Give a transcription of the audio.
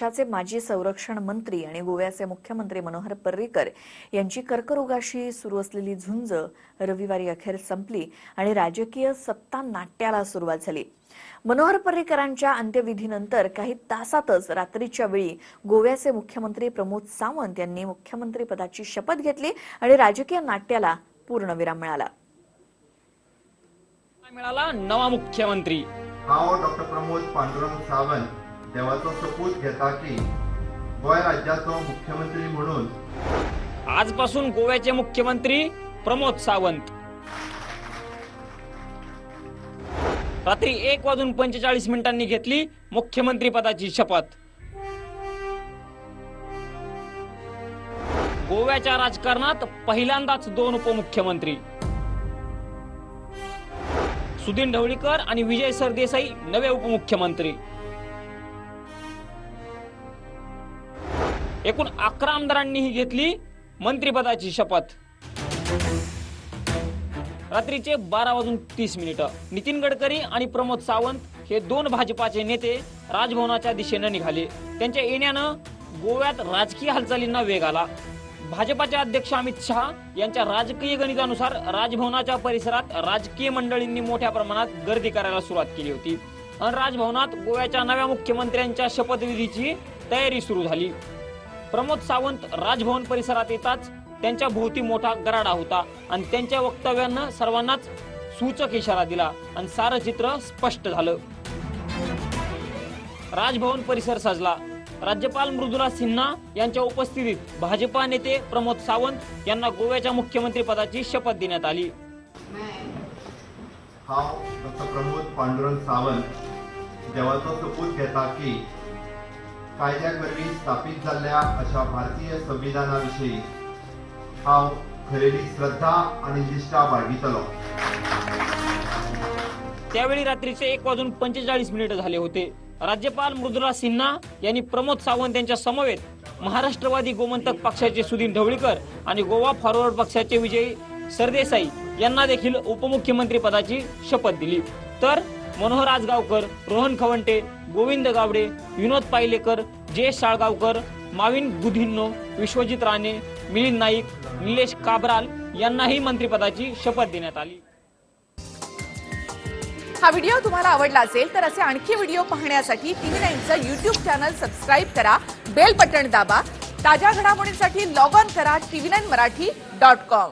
देशाचे माजी संरक्षण मंत्री आणि गोव्याचे मुख्यमंत्री मनोहर पर्रीकर यांची कर्करोगाशी सुरू असलेली झुंज रविवारी अखेर संपली आणि राजकीय सत्ता नाट्याला सुरुवात झाली. मनोहर पर्रीकरांच्या अंत्यविधीनंतर काही तासातच रात्रीच्या वेळी गोव्याचे मुख्यमंत्री प्रमोद सावंत यांनी मुख्यमंत्रीपदाची शपथ घेतली आणि राजकीय नाट्याला पूर्णविराम मिळाला. मिळाला नवा मुख्यमंत्री. हांव डॉक्टर प्रमोद पांडुरंग सावंत. देवाचो सपूत घेता की गोय राज्याचो मुख्यमंत्री म्हणून. आजपासून गोव्याचे मुख्यमंत्री प्रमोद सावंत. रात्री एक वाजून पंचेचाळीस मिनिटांनी घेतली मुख्यमंत्री पदाची शपथ. गोव्याच्या राजकारणात पहिल्यांदाच दोन उपमुख्यमंत्री. सुदीन ढवळीकर आणि विजय सरदेसाई नवे उपमुख्यमंत्री. एकूण अकरा आमदारांनीही घेतली मंत्रिपदाची शपथ. रात्रीचे बारा वाजून तीस मिनिटं. नितीन गडकरी आणि प्रमोद सावंत हे दोन भाजपाचे नेते राजभवनाच्या दिशेनं निघाले. त्यांच्या येण्यानं गोव्यात राजकीय हालचालींना वेग आला. भाजपाचे अध्यक्ष अमित शहा यांच्या राजकीय गणितानुसार राजभवनाच्या परिसरात राजकीय मंडळींनी मोठ्या प्रमाणात गर्दी करायला सुरुवात केली होती. आणि राजभवनात गोव्याच्या नव्या मुख्यमंत्र्यांच्या शपथविधीची तयारी सुरू झाली. प्रमोद सावंत राजभवन परिसरात येताच त्यांच्या भोवती मोठा गराडा होता आणि त्यांच्या वक्तव्यानं सर्वांनाच सूचक इशारा दिला आणि सारं चित्र स्पष्ट झालं. राजभवन परिसर सजला. राज्यपाल मृदुला सिन्हा यांच्या उपस्थितीत भाजपा नेते प्रमोद सावंत यांना गोव्याच्या मुख्यमंत्री पदाची शपथ देण्यात आली. हांव डॉक्टर प्रमोद पांडुरंग सावंत देवाचो सपूत घेता की कायद्या स्थापित जाल्ल्या अशा भारतीय संविधानाविषयी हांव श्रद्धा आणि निष्ठा बाळगितलो. त्यावेळी रात्रीचे एक वाजून पंचेचाळीस मिनिट झाले होते. राज्यपाल मृदुला सिन्हा यांनी प्रमोद सावंत यांच्या समवेत महाराष्ट्रवादी गोमंतक पक्षाचे सुधीर ढवळीकर आणि गोवा फॉरवर्ड पक्षाचे विजयी सरदेसाई यांना देखील उपमुख्यमंत्री पदाची शपथ दिली. तर मनोहर आजगावकर रोहन खवंटे गोविंद गावडे विनोद पायलेकर जयेश साळगावकर माविन गुधिन्नो विश्वजित राणे मिलिंद नाईक निलेश काबराल यांनाही मंत्रिपदाची शपथ देण्यात आली. हा व्हिडिओ तुम्हाला आवडला असेल तर असे आणखी व्हिडिओ पाहण्यासाठी टीव्ही नाईनचं युट्यूब चॅनल सबस्क्राईब करा बेल बटन दाबा ताज्या घडामोडींसाठी लॉग ऑन करा TV nine Marathi dot com.